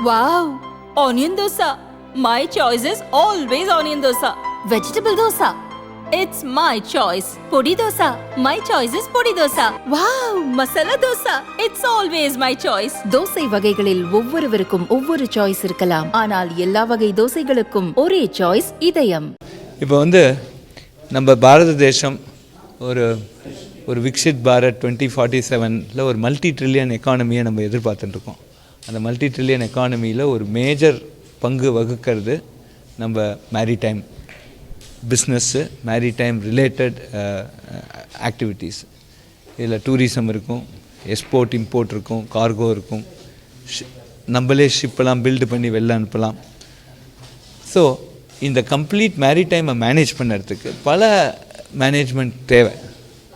Wow! Onion dosa. My choice is always onion dosa. Vegetable dosa. It's my choice. Podi dosa. My choice is podi dosa. Wow! Masala dosa. It's always my choice. Dosa வகைகளில் ஒவ்வொருவருக்கும் ஒவ்வொரு choice இருக்கலாம் ஆனால் எல்லா வகை தோசைகளுக்கும் ஒரே choice இதயம் இப்போ வந்து நம்ம பாரத தேசம் ஒரு ஒரு விக்ஷித் பாரத் டுவெண்ட்டி ஃபார்ட்டி செவனில் ஒரு மல்டி ட்ரில்லியன் எக்கானமியை நம்ம எதிர்பார்த்துட்டு இருக்கோம் அந்த மல்டி ட்ரில்லியன் எக்கானமியில் ஒரு மேஜர் பங்கு வகுக்கிறது நம்ம maritime business maritime related activities இதில் டூரிசம் இருக்கும் எக்ஸ்போர்ட் இம்போர்ட் இருக்கும் கார்கோ இருக்கும். நம்மளே ஷிப்பெல்லாம் பில்டு பண்ணி வெளில அனுப்பலாம். ஸோ இந்த கம்ப்ளீட் மேரிடைமை மேனேஜ் பண்ணுறதுக்கு பல மேனேஜ்மெண்ட் தேவை.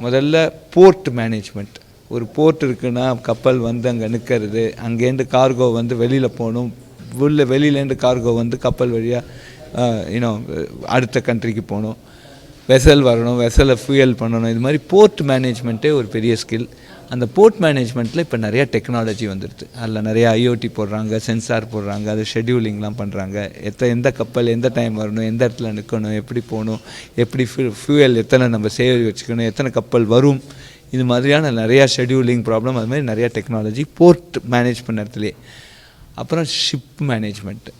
முதல்ல போர்ட் மேனேஜ்மெண்ட் ஒரு போர்ட் இருக்குன்னா கப்பல் வந்து அங்கே நிற்கிறது அங்கேருந்து கார்கோ வந்து வெளியில் போகணும். உள்ள வெளியிலேருந்து கார்கோ வந்து கப்பல் வழியாக இன்னும் அடுத்த கண்ட்ரிக்கு போகணும். வெசல் வரணும் வெசலை ஃபியூயல் பண்ணணும். இது மாதிரி போர்ட் மேனேஜ்மெண்ட்டே ஒரு பெரிய ஸ்கில் அந்த போர்ட் மேனேஜ்மெண்ட்டில் இப்போ நிறையா டெக்னாலஜி வந்துடுது அதில் நிறையா ஐஓடி போடுறாங்க சென்சார் போடுறாங்க அது ஷெட்யூலிங்லாம் பண்ணுறாங்க எத்த எந்த கப்பல் எந்த டைம் வரணும் எந்த இடத்துல நிற்கணும் எப்படி போகணும் எப்படி ஃபியூயல் எத்தனை நம்ம சேவ் வச்சுக்கணும் எத்தனை கப்பல் வரும் இது மாதிரியான நிறையா ஷெட்யூலிங் ப்ராப்ளம் அது மாதிரி நிறையா டெக்னாலஜி போர்ட் மேனேஜ் பண்ணுறதுலேயே அப்புறம் ship management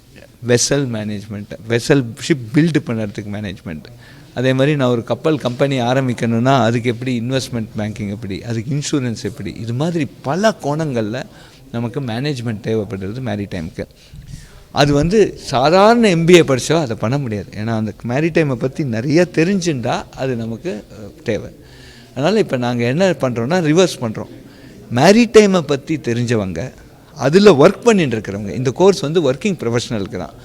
vessel management vessel ship build பண்ணுறதுக்கு மேனேஜ்மெண்ட் அதே மாதிரி நான் ஒரு கப்பல் கம்பெனி ஆரம்பிக்கணும்னா அதுக்கு எப்படி இன்வெஸ்ட்மெண்ட் பேங்கிங் எப்படி அதுக்கு இன்சூரன்ஸ் எப்படி இது மாதிரி பல கோணங்களில் நமக்கு மேனேஜ்மெண்ட் தேவைப்படுறது மேரிடைமுக்கு அது வந்து சாதாரண எம்பிஏ படித்தோ அதை பண்ண முடியாது. ஏன்னா அந்த மேரிடைமை பற்றி நிறைய தெரிஞ்சுட்டா அது நமக்கு தேவை. அதனால் இப்போ நாங்கள் என்ன பண்ணுறோன்னா ரிவர்ஸ் பண்ணுறோம் மேரிடைமை பற்றி தெரிஞ்சவங்க அதில் ஒர்க் பண்ணிட்டு இருக்கிறவங்க இந்த கோர்ஸ் வந்து ஒர்க்கிங் ப்ரொஃபஷனலுக்கு தான்.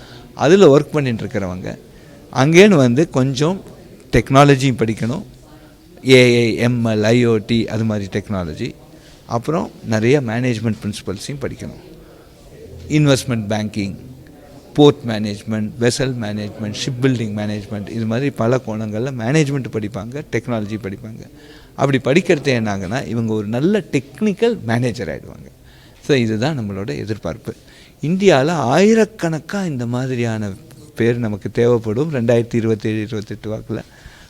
அதில் ஒர்க் பண்ணிட்டு இருக்கிறவங்க அங்கேன்னு வந்து கொஞ்சம் டெக்னாலஜியும் படிக்கணும். ஏஐ எம்எல் ஐஓடி அது மாதிரி டெக்னாலஜி அப்புறம் நிறைய மேனேஜ்மெண்ட் பிரின்சிபல்ஸையும் படிக்கணும். Investment banking port management vessel management ship building management இது மாதிரி பல கோணங்களில் மேனேஜ்மெண்ட் படிப்பாங்க டெக்னாலஜி படிப்பாங்க. அப்படி படிக்கிறது என்னாங்கன்னா இவங்க ஒரு நல்ல டெக்னிக்கல் மேனேஜர் ஆகிடுவாங்க ஸோ இதுதான் நம்மளோட எதிர்பார்ப்பு. இந்தியாவில் ஆயிரக்கணக்காக இந்த மாதிரியான பேர் நமக்கு தேவைப்படும். ரெண்டாயிரத்தி இருபத்தேழு இருபத்தெட்டு வாக்கில்.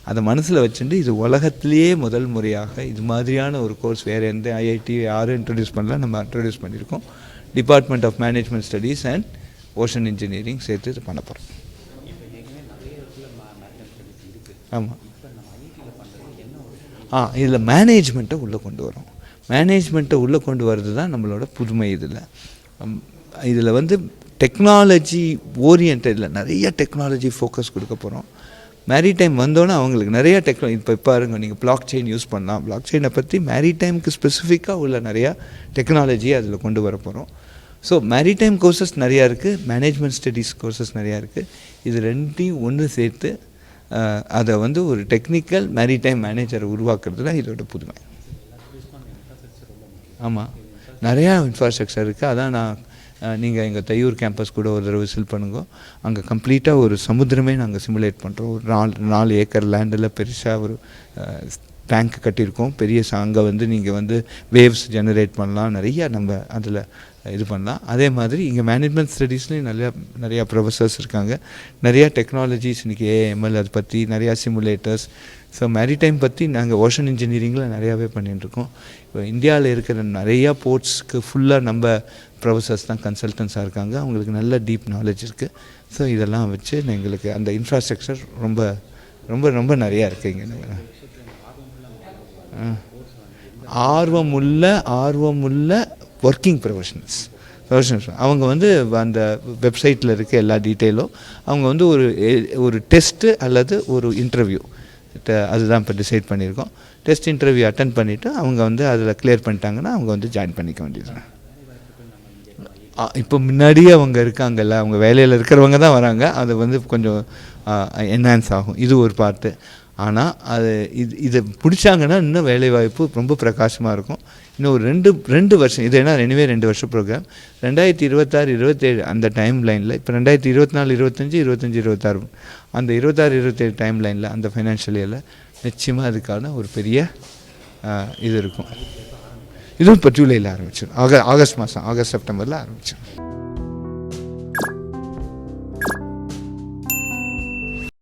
அதை மனசில் வச்சுட்டு இது உலகத்திலேயே முதல் முறையாக இது மாதிரியான ஒரு கோர்ஸ் வேறு எந்த ஐஐடி யாரும் இன்ட்ரடியூஸ் பண்ணல. நம்ம இன்ட்ரடியூஸ் பண்ணியிருக்கோம். Department of management studies and ocean engineering சேர்த்து இது பண்ண போகிறோம் ஆமாம் ஆ இதில் மேனேஜ்மெண்ட்டை உள்ளே கொண்டு வரோம். மேனேஜ்மெண்ட்டை உள்ளே கொண்டு வர்றது தான் நம்மளோட புதுமை இதில். இதில் வந்து டெக்னாலஜி ஓரியன்டில் நிறைய டெக்னாலஜி ஃபோக்கஸ் கொடுக்க போகிறோம் மேரிடைம் வந்தோன்னே அவங்களுக்கு நிறைய டெக்னாலஜி இப்போ பாருங்க நீங்கள் பிளாக் செயின் யூஸ் பண்ணலாம். பிளாக் செயினை பற்றி மேரிடைமுக்கு ஸ்பெசிஃபிக்காக உள்ள நிறையா டெக்னாலஜி அதில் கொண்டு வர போகிறோம் ஸோ மேரிடைம் கோர்சஸ் நிறையா இருக்குது மேனேஜ்மெண்ட் ஸ்டடீஸ் கோர்சஸ் நிறையா இருக்குது இது ரெண்டையும் ஒன்று சேர்த்து அதை வந்து ஒரு டெக்னிக்கல் மேரிடைம் மேனேஜரை உருவாக்குறதுல இதோட புதுமை. ஆமாம் நிறையா இன்ஃப்ராஸ்ட்ரக்சர் இருக்குது அதான் நான் நீங்கள் எங்கள் தையூர் கேம்பஸ் கூட ஒரு தடவை விசில் பண்ணுங்க. அங்கே கம்ப்ளீட்டாக ஒரு சமுத்திரமே நாங்கள் சிமுலேட் பண்ணுறோம் ஒரு நாலு நாலு ஏக்கர் லேண்டில் பெருசாக ஒரு டேங்க் கட்டியிருக்கோம். பெரிய அங்கே வந்து நீங்கள் வந்து வேவ்ஸ் ஜெனரேட் பண்ணலாம். நிறையா நம்ம அதில் இது பண்ணலாம். அதே மாதிரி இங்கே மேனேஜ்மெண்ட் ஸ்டடீஸ்லேயும் நிறையா நிறையா ப்ரொஃபஸர்ஸ் இருக்காங்க. நிறையா டெக்னாலஜிஸ் இன்றைக்கி ஏஎம்எல் அதை பற்றி நிறையா சிமுலேட்டர்ஸ் ஸோ மேரிடைம் பற்றி நாங்கள் ஓஷன் இன்ஜினியரிங்கில் நிறையாவே பண்ணிட்டு இருக்கோம். இப்போ இந்தியாவில் இருக்கிற நிறையா போர்ட்ஸ்க்கு ஃபுல்லாக நம்ம ப்ரொஃபஸர்ஸ் தான் கன்சல்டன்ஸாக இருக்காங்க. அவங்களுக்கு நல்ல டீப் நாலேஜ் இருக்குது ஸோ இதெல்லாம் வச்சு எங்களுக்கு அந்த இன்ஃப்ராஸ்ட்ரக்சர் ரொம்ப ரொம்ப ரொம்ப நிறையா இருக்குது இங்கே. ஆ. ஆர்வமுள்ள ஆர்வமுள்ள ஒர்க்கிங் ப்ரொஃபஷனல்ஸ் ப்ரொஃபஷனல்ஸ் அவங்க வந்து அந்த வெப்சைட்டில் இருக்க எல்லா டீட்டெயிலும் அவங்க வந்து ஒரு ஒரு டெஸ்ட்டு அல்லது ஒரு இன்டர்வியூ அதுதான் இப்போ டிசைட் பண்ணியிருக்கோம். டெஸ்ட் இன்டர்வியூ அட்டன் பண்ணிவிட்டு அவங்க வந்து அதில் கிளியர் பண்ணிட்டாங்கன்னா அவங்க வந்து ஜாயின் பண்ணிக்க வேண்டியது இப்போ முன்னாடியே அவங்க இருக்காங்கல்ல அவங்க வேலையில் இருக்கிறவங்க தான் வராங்க. அது வந்து கொஞ்சம் என்ஹான்ஸ் ஆகும். இது ஒரு பார்ட்டு ஆனால் அது இது இதை பிடிச்சாங்கன்னா இன்னும் வேலைவாய்ப்பு ரொம்ப பிரகாசமாக இருக்கும். இன்னும் ஒரு ரெண்டு ரெண்டு வருஷம் இது என்ன ரெண்டுவே ரெண்டு வருஷம் ப்ரோக்ராம் ரெண்டாயிரத்தி இருபத்தாறு இருபத்தேழு அந்த டைம் லைனில் இப்போ ரெண்டாயிரத்தி இருபத்தி நாலு இருபத்தஞ்சி இருபத்தஞ்சி இருபத்தாறு. அந்த இருபத்தாறு இருபத்தேழு டைம் லைனில் அந்த ஃபைனான்ஷியல் இயரில் நிச்சயமாக அதுக்கான ஒரு பெரிய இது இருக்கும். இதுவும் இப்போ ஜூலையில் ஆரம்பிச்சிடும் ஆக ஆகஸ்ட் மாதம் ஆகஸ்ட் செப்டம்பரில் ஆரம்பிச்சிடும்